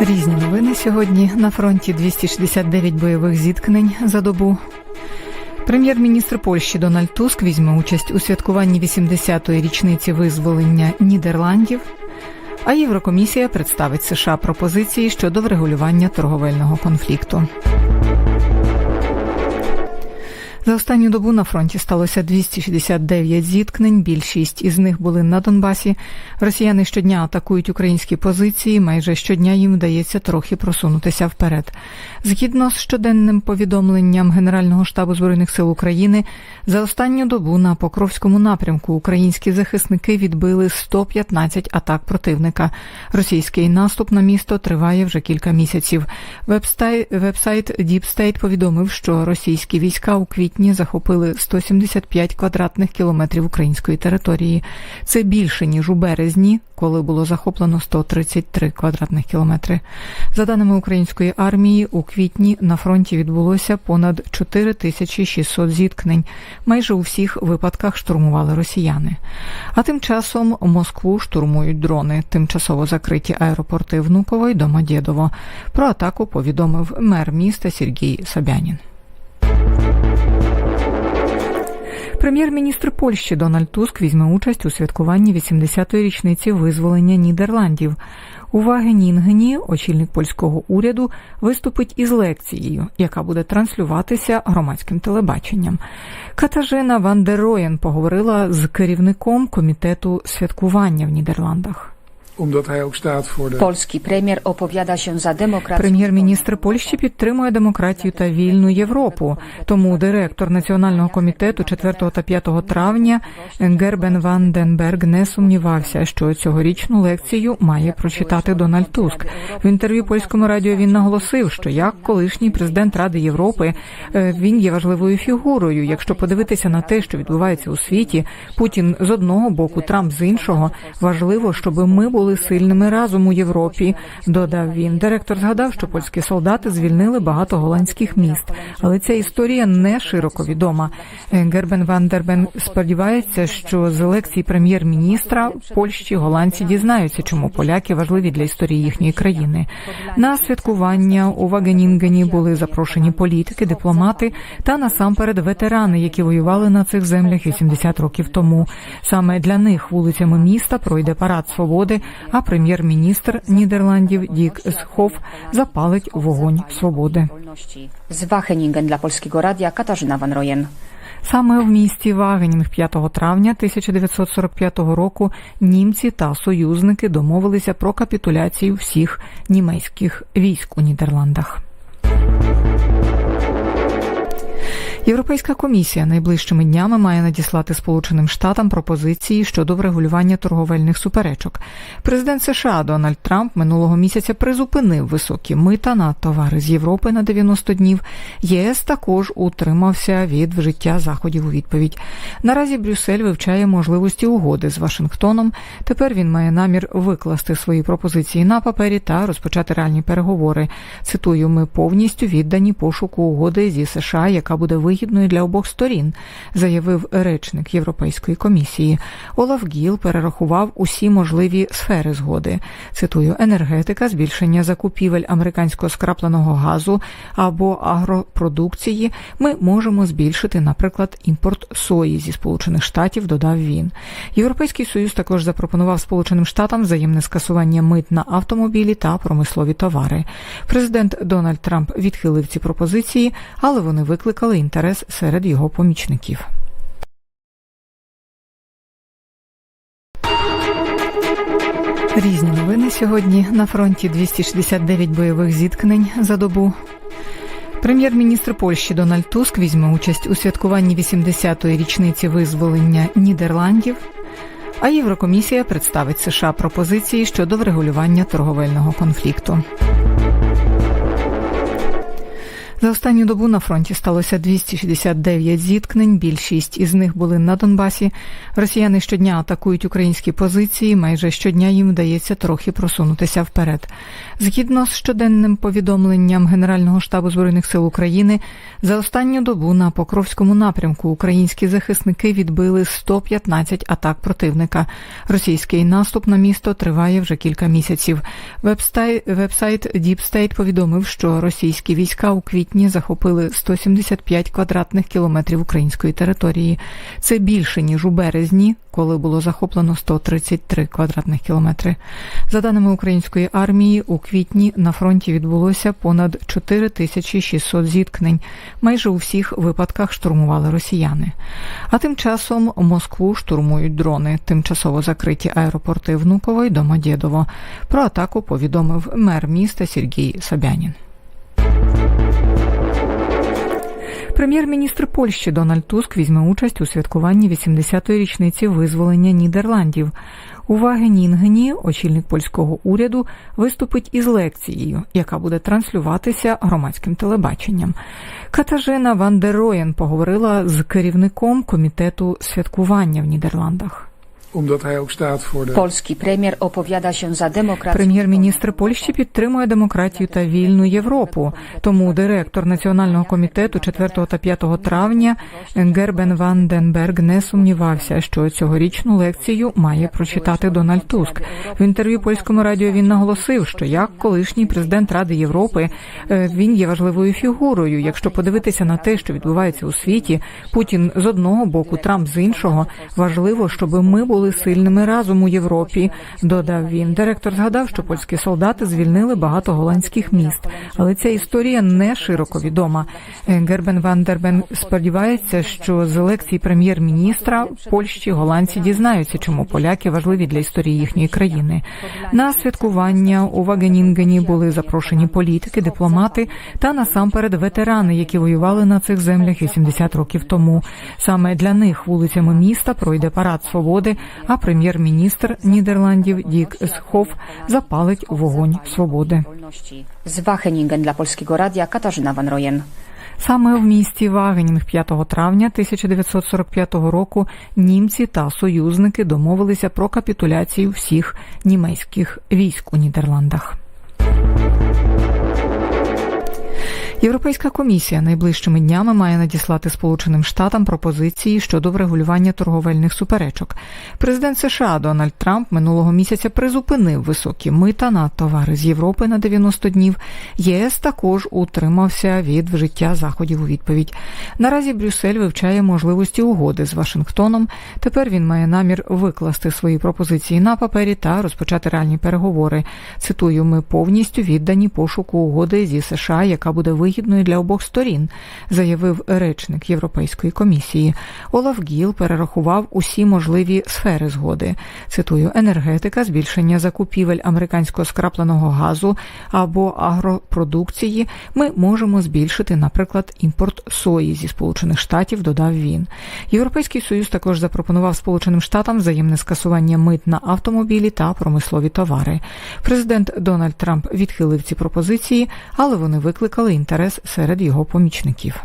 Різні новини сьогодні на фронті 269 бойових зіткнень за добу. Прем'єр-міністр Польщі Дональд Туск візьме участь у святкуванні 80-ї річниці визволення Нідерландів. А Єврокомісія представить США пропозиції щодо врегулювання торговельного конфлікту. За останню добу на фронті сталося 269 зіткнень. Більшість із них були на Донбасі. Росіяни щодня атакують українські позиції. Майже щодня їм вдається трохи просунутися вперед. Згідно з щоденним повідомленням Генерального штабу збройних сил України, за останню добу на Покровському напрямку українські захисники відбили 115 атак противника. Російський наступ на місто триває вже кілька місяців. Вебсайт State повідомив, що російські війська у квітні захопили 175 квадратних кілометрів української території. Це більше ніж у березні, коли було захоплено 133 квадратних кілометри. За даними української армії, у квітні на фронті відбулося понад 4600 зіткнень. Майже у всіх випадках штурмували росіяни. А тим часом Москву штурмують дрони. Тимчасово закриті аеропорти Внуково й Домодєдово. Про атаку повідомив мер міста Сергій Собянін. Прем'єр-міністр Польщі Дональд Туск візьме участь у святкуванні 80-ї річниці визволення Нідерландів. У Вагенінгені очільник польського уряду виступить із лекцією, яка буде транслюватися громадським телебаченням. Катажина Ван дер Роєн поговорила з керівником комітету святкування в Нідерландах. Polski premier opowiada się za demokracją. Прем'єр-міністр Польщі підтримує демократію та вільну Європу. Тому директор національного комітету 4 та 5 травня Гербен Ван Денберг не сумнівався, що цьогорічну лекцію має прочитати Дональд Туск. В інтерв'ю польському радіо він наголосив, що як колишній президент Ради Європи е, він є важливою фігурою. Якщо подивитися на те, що відбувається у світі, Путін з одного боку, Трамп з іншого, важливо, щоб ми були сильними разом у Європі. Додав він. Директор згадав, що польські солдати звільнили багато голландських міст, але ця історія не широко відома. Е, Гербен Ван Дербен сподівається, що з лекції прем'єр-міністра Польщі голландці дізнаються, чому поляки важливі для історії їхньої країни. На святкування у Вагенінгені були запрошені політики, дипломати та насамперед ветерани, які воювали на цих землях 80 років тому. Саме для них вулицями міста пройде парад свободи, а прем'єр-міністр Нідерландів Дік Схоф запалить вогонь свободи. Z Wacheningen dla Polskiego Radia Katarzyna Van Rojen. Саме в місті Вагенінг 5 травня 1945 року німці та союзники домовилися про капітуляцію всіх німецьких військ у Нідерландах. Європейська комісія найближчими днями має надіслати Сполученим Штатам пропозиції щодо врегулювання торговельних суперечок. Президент США Дональд Трамп минулого місяця призупинив високі мита на товари з Європи на 90 днів. ЄС також утримався від вжиття заходів у відповідь. Наразі Брюссель вивчає можливості угоди з Вашингтоном. Тепер він має намір викласти свої пропозиції на папері та розпочати реальні переговори. Цитую, ми повністю віддані пошуку угоди зі США, яка буде вигідною для обох сторін, заявив речник Європейської комісії. Олаф Гіл перерахував усі можливі сфери згоди. Цитую, енергетика, збільшення закупівель американського скрапленого газу або агропродукції. Ми можемо збільшити, наприклад, імпорт сої зі Сполучених Штатів. Додав він. Європейський союз також запропонував Сполученим Штатам взаємне скасування мит на автомобілі та промислові товари. Президент Дональд Трамп відхилив ці пропозиції, але вони викликали інтерес серед його помічників. Різні новини сьогодні на фронті 269 бойових зіткнень за добу. Прем'єр-міністр Польщі Дональд Туск візьме участь у святкуванні 80-ї річниці визволення Нідерландів. А Єврокомісія представить США пропозиції щодо врегулювання торговельного конфлікту. За останню добу на фронті сталося 269 зіткнень. Більшість із них були на Донбасі. Росіяни щодня атакують українські позиції. Майже щодня їм вдається трохи просунутися вперед. Згідно з щоденним повідомленням Генерального штабу збройних сил України, за останню добу на Покровському напрямку українські захисники відбили 115 атак противника. Російський наступ на місто триває вже кілька місяців. Вебсайт State повідомив, що російські війська у квітні захопили 175 квадратних кілометрів української території. Це більше ніж у березні, коли було захоплено 133 квадратних кілометри. За даними української армії, у квітні на фронті відбулося понад 4600 зіткнень. Майже у всіх випадках штурмували росіяни. А тим часом Москву штурмують дрони, тимчасово закриті аеропорти Внуково й Домодєдово. Про атаку повідомив мер міста Сергій Собянін. Прем'єр-міністр Польщі Дональд Туск візьме участь у святкуванні 80-ї річниці визволення Нідерландів. У Вагенінгені очільник польського уряду виступить із лекцією, яка буде транслюватися громадським телебаченням. Катажина Ван дер поговорила з керівником комітету святкування в Нідерландах. Polski premier opowiada się za demokracją. Прем'єр-міністр Польщі підтримує демократію та вільну Європу. Тому директор національного комітету 4 та 5 травня Гербен Ван Денберг не сумнівався, що цьогорічну лекцію має прочитати Дональд Туск. В інтерв'ю польському радіо він наголосив, що як колишній президент Ради Європи е, він є важливою фігурою. Якщо подивитися на те, що відбувається у світі, Путін з одного боку, Трамп з іншого, важливо, щоб ми були сильними разом у Європі. Додав він. Директор згадав, що польські солдати звільнили багато голландських міст, але ця історія не широко відома. Гербен Ван Дербен сподівається, що з лекції прем'єр-міністра Польщі голландці дізнаються, чому поляки важливі для історії їхньої країни. На святкування у Вагенінгені були запрошені політики, дипломати та насамперед ветерани, які воювали на цих землях 80 років тому. Саме для них вулицями міста пройде парад свободи а прем'єр-міністр Нідерландів Дік Схоф запалить вогонь свободи. З Wacheningen для польського Radia Катажина Ван Роєн. Саме в місті Вагенінг 5 травня 1945 року німці та союзники домовилися про капітуляцію всіх німецьких військ у Нідерландах. Європейська комісія найближчими днями має надіслати Сполученим Штатам пропозиції щодо врегулювання торговельних суперечок. Президент США Дональд Трамп минулого місяця призупинив високі мита на товари з Європи на 90 днів. ЄС також утримався від вжиття заходів у відповідь. Наразі Брюссель вивчає можливості угоди з Вашингтоном. Тепер він має намір викласти свої пропозиції на папері та розпочати реальні переговори. Цитую, ми повністю віддані пошуку угоди зі США, яка буде вигідною для обох сторін, заявив речник Європейської комісії. Олаф Гіл перерахував усі можливі сфери згоди. Цитую, енергетика, збільшення закупівель американського скрапленого газу або агропродукції. Ми можемо збільшити, наприклад, імпорт сої зі Сполучених Штатів. Додав він. Європейський союз також запропонував Сполученим Штатам взаємне скасування мит на автомобілі та промислові товари. Президент Дональд Трамп відхилив ці пропозиції, але вони викликали інтерес серед його помічників.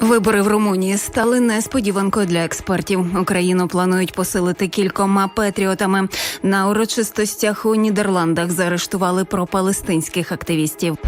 Вибори в Румунії стали несподіванкою для експертів. Україну планують посилити кількома патріотами. На урочистостях у Нідерландах заарештували пропалестинських активістів.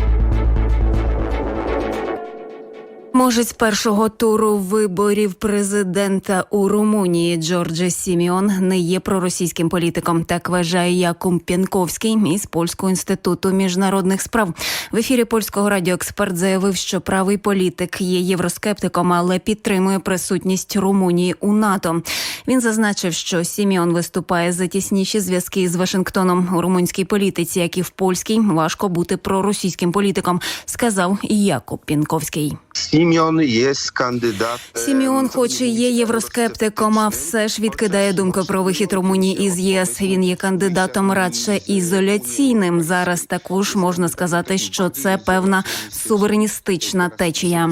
Можець першого туру виборів президента у Румунії Джорджа Сіміон не є проросійським політиком. Так вважає Якум П'янковський із польського інституту міжнародних справ. В ефірі польського радіо експерт заявив, що правий політик є євроскептиком, але підтримує присутність Румунії у НАТО. Він зазначив, що Сіміон виступає за тісніші зв'язки з Вашингтоном у румунській політиці, як і в польській, важко бути проросійським політиком, сказав Якуб Пінковський. Сім'он є кандидат. Сіміон, хоч і є євроскептиком, а все ж відкидає думку про вихід Румунії із ЄС. Він є кандидатом радше ізоляційним. Зараз також можна сказати, що це певна сувереністична течія.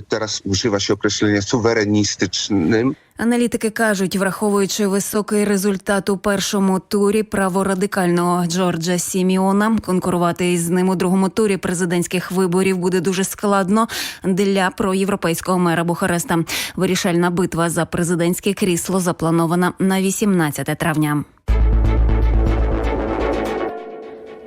Teraz używa się określenia suwerenistycznym. Аналітики кажуть, враховуючи високий результат у першому турі праворадикального Джорджа Сіміона, конкурувати із ним у другому турі президентських виборів буде дуже складно для проєвропейського мера Бухареста. Вирішальна битва за президентське крісло запланована на 18 травня.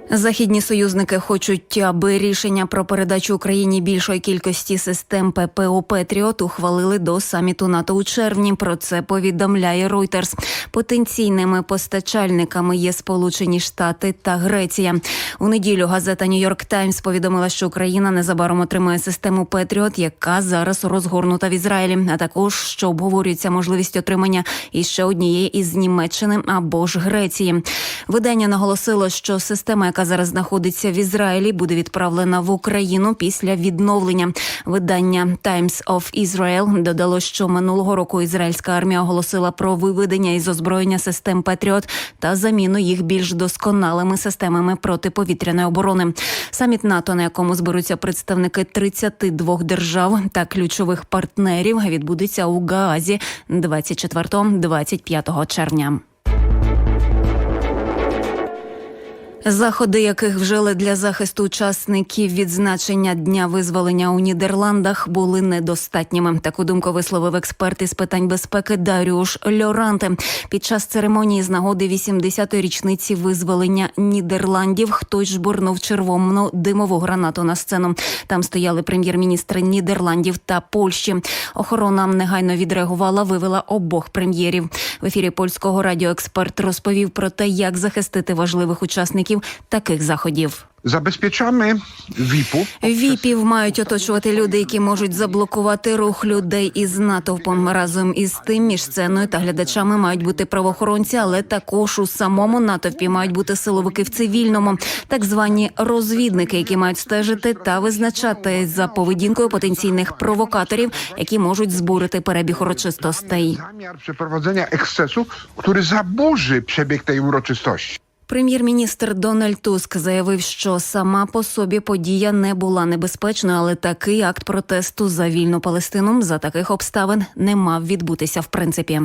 Західні союзники хочуть, аби рішення про передачу Україні більшої кількості систем ППО Петріот ухвалили до саміту НАТО у червні. Про це повідомляє Reuters. Потенційними постачальниками є Сполучені Штати та Греція. У неділю газета Нью-Йорк Таймс повідомила, що Україна незабаром отримає систему Петріот, яка зараз розгорнута в Ізраїлі. А також що обговорюється можливість отримання іще однієї із Німеччини або ж Греції. Видання наголосило, що система, яка зараз знаходиться в Ізраїлі, буде відправлена в Україну після відновлення. Видання Times of Israel додало, що минулого року ізраїльська армія оголосила про виведення із озброєння систем Петріот та заміну їх більш досконалими системами протиповітряної оборони. Саміт НАТО, на якому зберуться представники 32 держав та ключових партнерів, відбудеться у Гаазі 24-25 червня. Заходи, яких вжили для захисту учасників відзначення дня визволення у Нідерландах, були недостатніми. Таку думку висловив експерт із питань безпеки Даріуш Льоранте. Під час церемонії з нагоди 80-ї річниці визволення Нідерландів хтось жбурнув червону димову гранату на сцену. Там стояли прем'єр-міністри Нідерландів та Польщі. Охорона негайно відреагувала, вивела обох прем'єрів. В ефірі польського радіо експерт розповів про те, як захистити важливих учасників таких заходів. Забезпечamy VIP-u. Віпів мають оточувати люди, які можуть заблокувати рух людей із натовпом. Разом із тим між сценою та глядачами мають бути правоохоронці, але також у самому натовпі мають бути силовики в цивільному, так звані розвідники, які мають стежити та визначати за поведінкою потенційних провокаторів, які можуть збурити перебіг урочистостей. Zamiar przeprowadzenia ekscesu, który zaburzy przebieg tej uroczystości. Прем'єр-міністр Дональд Туск заявив, що сама по собі подія не була небезпечною, але такий акт протесту за вільну Палестину за таких обставин не мав відбутися в принципі.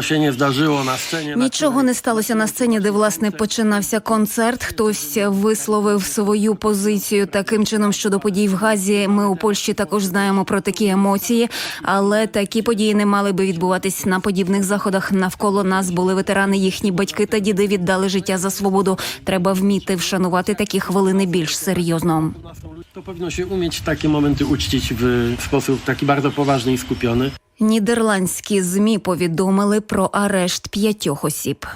Się nie zdarzyło na scenie. na Нічого не сталося на сцені, де власне починався концерт. Хтось висловив свою позицію таким чином щодо подій в Газі. Ми у Польщі також знаємо про такі емоції, але такі події не мали би відбуватись на подібних заходах. Навколо нас були ветерани, їхні батьки та діди віддали життя за свободу. Треба вміти вшанувати такі хвилини більш серйозно. To powinno się umieć takie momenty uczcić w sposób taki bardzo poważny i skupiony. Нідерландські змі повідомили про арешт п'ятьох осіб.